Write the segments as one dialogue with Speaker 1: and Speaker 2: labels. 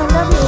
Speaker 1: I love you.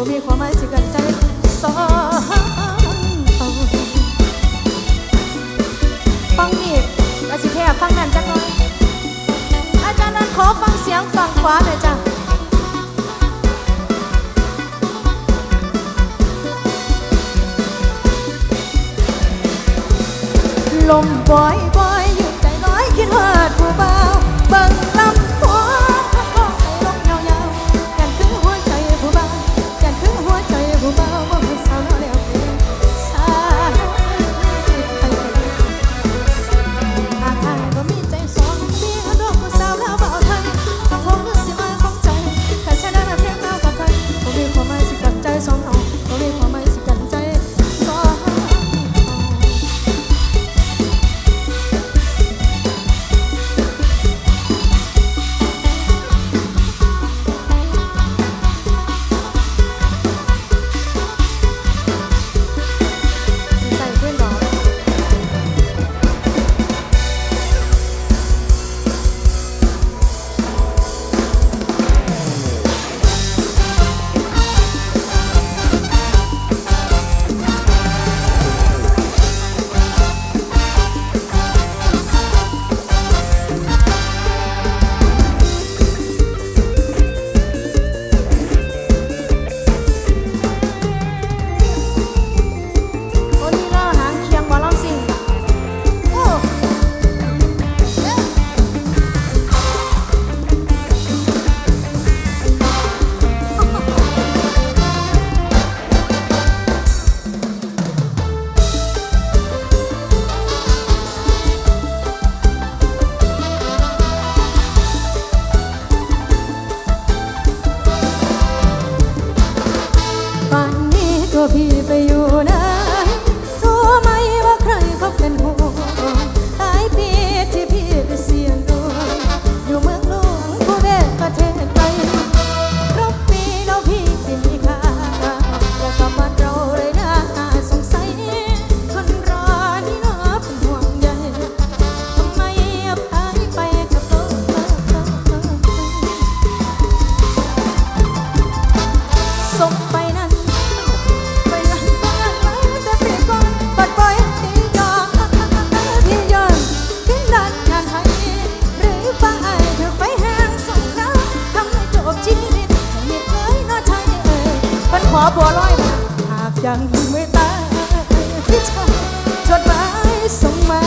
Speaker 1: ผมมีความหมายสิกันใจสองเอฟังนี่ก็สิแค่ฟังนั่นจังหน่อย อาจารย์นั้นขอฟังเสียงฟังขวาหน่อยจ้ะลมบ่อยบ่ ร้อยมาหากยังไม่ตายพี่
Speaker 2: ชา
Speaker 1: ยจดหมายส่งมา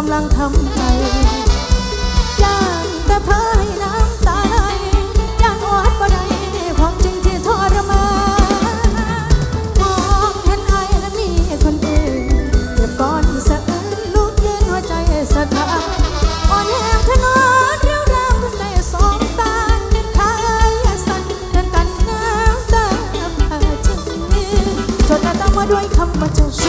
Speaker 1: กำลังทำใจย่างแต่เพ้อใน้ำตาไหลย่างอดบ่ได้ความจริงที่ทรมานมองเห็นไอ้และมีคนอื่นเจ็บก้อนสะอื้นลุกยืนหัวใจสะท้านอ่อนแห้งทนอนเรียวแรงวขึ้งในสองสานทายสั้นดันกันน้ำตาพาจึงจนอาตามาด้วยคำว่าเจ้า